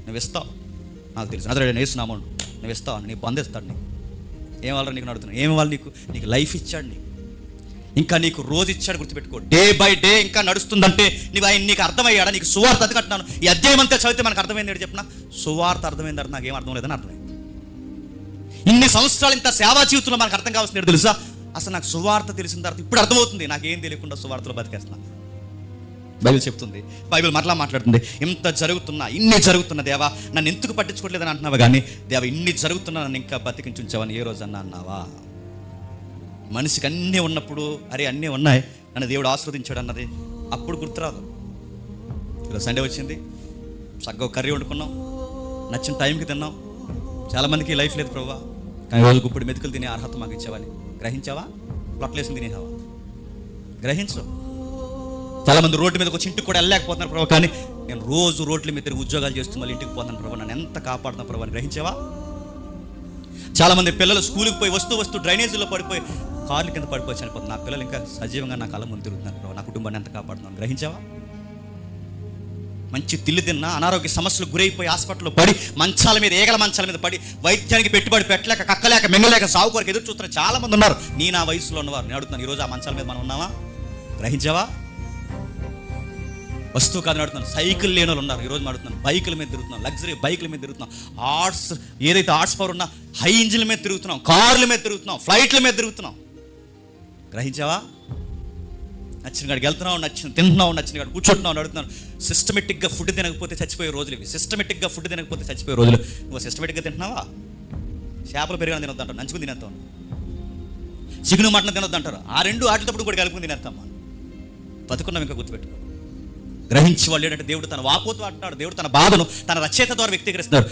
నువ్వు ఇస్తావు నాకు తెలుసు. అదే నేను నువ్వు ఇస్తావు నీ బంధిస్తాడు నీకు. ఏం వాళ్ళ నీకు నడుతున్నావు? ఏం వాళ్ళు నీకు? నీకు లైఫ్ ఇచ్చాడు నీకు. ఇంకా నీకు రోజు ఇచ్చాడు గుర్తుపెట్టుకో. డే బై డే ఇంకా నడుస్తుందంటే నువ్వు ఆయన నీకు అర్థమయ్యాడా? నీకు సువార్త అందుకంటున్నాను ఈ అధ్యాయం అంతా చదివితే మనకు అర్థమైంది చెప్పిన? సువార్త అర్థమైంది అంటే నాకేం అర్థం లేదని అర్థమైంది. ఇన్ని సంవత్సరాలు ఇంత సేవా జీవితంలో మనకు అర్థం కావాల్సింది తెలుసా? అసలు నాకు సువార్త తెలిసిన తర్వాత ఇప్పుడు అర్థమవుతుంది. నాకేం తెలియకుండా సువార్తలో బతికేస్తున్నాను బైబిల్ చెప్తుంది. బైబిల్ మరలా మాట్లాడుతుంది. ఇంత జరుగుతున్నా ఇన్ని జరుగుతున్న దేవా నన్ను ఎందుకు పట్టించుకోవట్లేదని అంటున్నావా కానీ దేవా ఇన్ని జరుగుతున్నా నన్ను ఇంకా బతికించుంచావని ఏ రోజన్నా అన్నావా? మనిషికి అన్నీ ఉన్నప్పుడు అరే అన్నీ ఉన్నాయి. నన్ను దేవుడు ఆస్వాదించాడు అన్నది అప్పుడు గుర్తురాదు. ఈరోజు సండే వచ్చింది. చక్కగా కర్రీ వండుకున్నాం. నచ్చిన టైంకి తిన్నాం. చాలామందికి లైఫ్ లేదు ప్రభా కానీ రోజు గుప్పుడు మెతుకులు తినే అర్హత మాకు ఇచ్చావని. గ్రహించావా? ప్లొట్లేసి తినేసావా గ్రహించు చాలామంది రోడ్డు మీదకి వచ్చి ఇంటికి కూడా వెళ్ళలేకపోతున్నారు ప్రభావ కానీ నేను రోజు రోడ్ల మీద తిరిగి ఉద్యోగాలు చేస్తూ మళ్ళీ ఇంటికి పోతాను ప్రభావ నన్ను ఎంత కాపాడుతున్నా ప్రభా గ్రహించావా? చాలా మంది పిల్లలు స్కూల్కి పోయి వస్తూ వస్తూ డ్రైనేజీలో పడిపోయి కార్ల కింద పడిపోయి చనిపోతుంది నా పిల్లలు ఇంకా సజీవంగా నా కళ్ళ ముందు తిరుగుతున్నారు ప్రభావ నా కుటుంబాన్ని ఎంత కాపాడుతున్నాను గ్రహించావా? మంచి తిల్లు తిన్నా అనారోగ్య సమస్యలు గురైపోయి హాస్పిటల్లో పడి మంచాల మీద ఏగల మంచాల మీద పడి వైద్యానికి పెట్టుబడి పెట్టలేక కక్కలేక మింగలేక సాగు కొరకు ఎదురు చూస్తున్న చాలా మంది ఉన్నారు. నీ నా వయసులో ఉన్నవారు. నేను అడుగుతున్నాను ఈరోజు ఆ మంచాల మీద మనం ఉన్నావా? గ్రహించావా? వస్తువు కాదని అడుగుతున్నాను. సైకిల్ లేని వాళ్ళు ఉన్నారు. ఈరోజు అడుగుతున్నాను. బైకుల మీద తిరుగుతున్నాం. లగ్జరీ బైకుల మీద తిరుగుతున్నాం. ఆర్ట్స్ ఏదైతే ఆర్ట్స్ పవర్ ఉన్నా హై ఇంజిన్ల మీద తిరుగుతున్నాం. కార్ల మీద తిరుగుతున్నాం. ఫ్లైట్ల మీద తిరుగుతున్నాం. గ్రహించావా? నచ్చిన కాడికి వెళ్తున్నావు నచ్చిన తింటున్నావు నచ్చిన కాడికి కూర్చుంటున్నావు అడుగుతున్నాను. సిస్టమేటిక్గా ఫుడ్ తినకపోతే చచ్చిపోయే రోజులు ఇవి. సిస్టమేటిక్గా ఫుడ్ తినకపోతే చచ్చిపోయే రోజులు. నువ్వు సిస్టమేటిక్గా తింటున్నావా? చేపలు పెరిగిన తినొద్దంటారు. నంచుకుని తినేస్తాం. చిగును మటన్ తినొద్దంటారు. ఆ రెండు ఆటలప్పుడు కూడా కలుపుకుని తినేస్తాం బతుకున్నాం ఇంకా గుర్తుపెట్టుకో. గ్రహించి వాళ్ళు దేవుడు తన వాపోతూ అంటున్నాడు. దేవుడు తన బాధను తన రచయిత ద్వారా వ్యక్తీకరిస్తున్నారు.